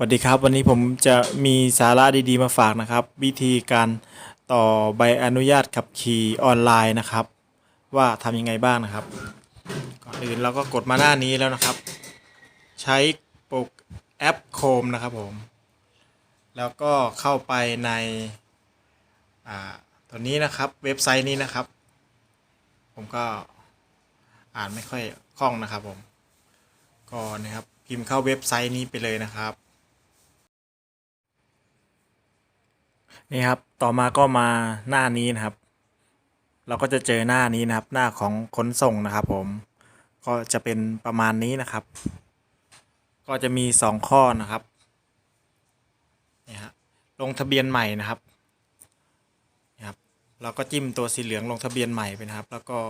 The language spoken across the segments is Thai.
สวัสดีครับ วันนี้ผมจะมีสาระดีๆมาฝากนะครับ วิธีการต่อใบอนุญาตขับขี่ออนไลน์นะครับ ว่าทำยังไงบ้างนะครับ ก่อนอื่นเราก็กดมาหน้านี้แล้วนะครับ ใช้โปรแอปโคมนะครับผม แล้วก็เข้าไปในอ่าตัวนี้นะครับเว็บไซต์นี้นะครับ ผมก็อ่านไม่ค่อยคล่องนะครับผมก็นะครับพิมพ์เข้าเว็บไซต์นี้ไปเลยนะครับ นี่ครับ ต่อมาก็มาหน้านี้นะครับ เราก็จะเจอหน้านี้นะครับ หน้าของขนส่งนะครับ ผม ก็จะเป็นประมาณนี้นะครับ ก็จะมีสองข้อนะครับนี่ฮะลงทะเบียนใหม่นะครับนี่ครับ เราก็จิ้มตัวสีเหลืองลงทะเบียนใหม่ไปนะครับ แล้วก็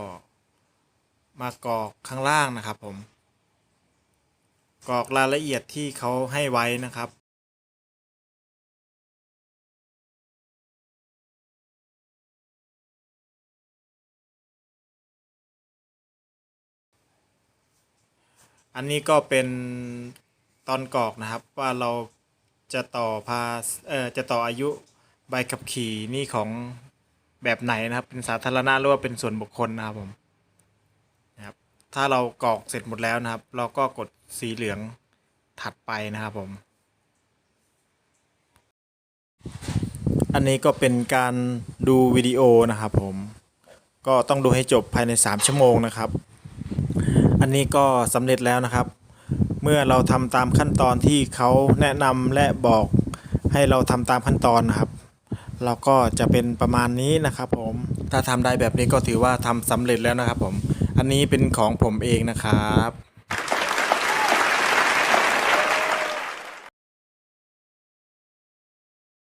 มากรอกข้างล่างนะครับ ผมกรอกรายละเอียดที่เขาให้ไว้นะครับ อันนี้ก็เป็นตอนกรอกนะครับว่าเราจะต่อพาเอ่อจะต่ออายุใบขับขี่นี่ของแบบไหนนะครับ เป็นสาธารณะหรือว่าเป็นส่วนบุคคลนะครับผมนะครับ ถ้าเรากรอกเสร็จหมดแล้วนะครับ เราก็กดสีเหลืองถัดไปนะครับผม อันนี้ก็เป็นการดูวิดีโอนะครับผม ก็ต้องดูให้จบภายใน 3 ชั่วโมงนะครับ อันนี้ก็สำเร็จแล้วนะครับ เมื่อเราทำตามขั้นตอนที่เขาแนะนำและบอกให้เราทำตามขั้นตอนนะครับ เราก็จะเป็นประมาณนี้นะครับผม ถ้าทำได้แบบนี้ก็ถือว่าทำสำเร็จแล้วนะครับผม อันนี้เป็นของผมเองนะครับ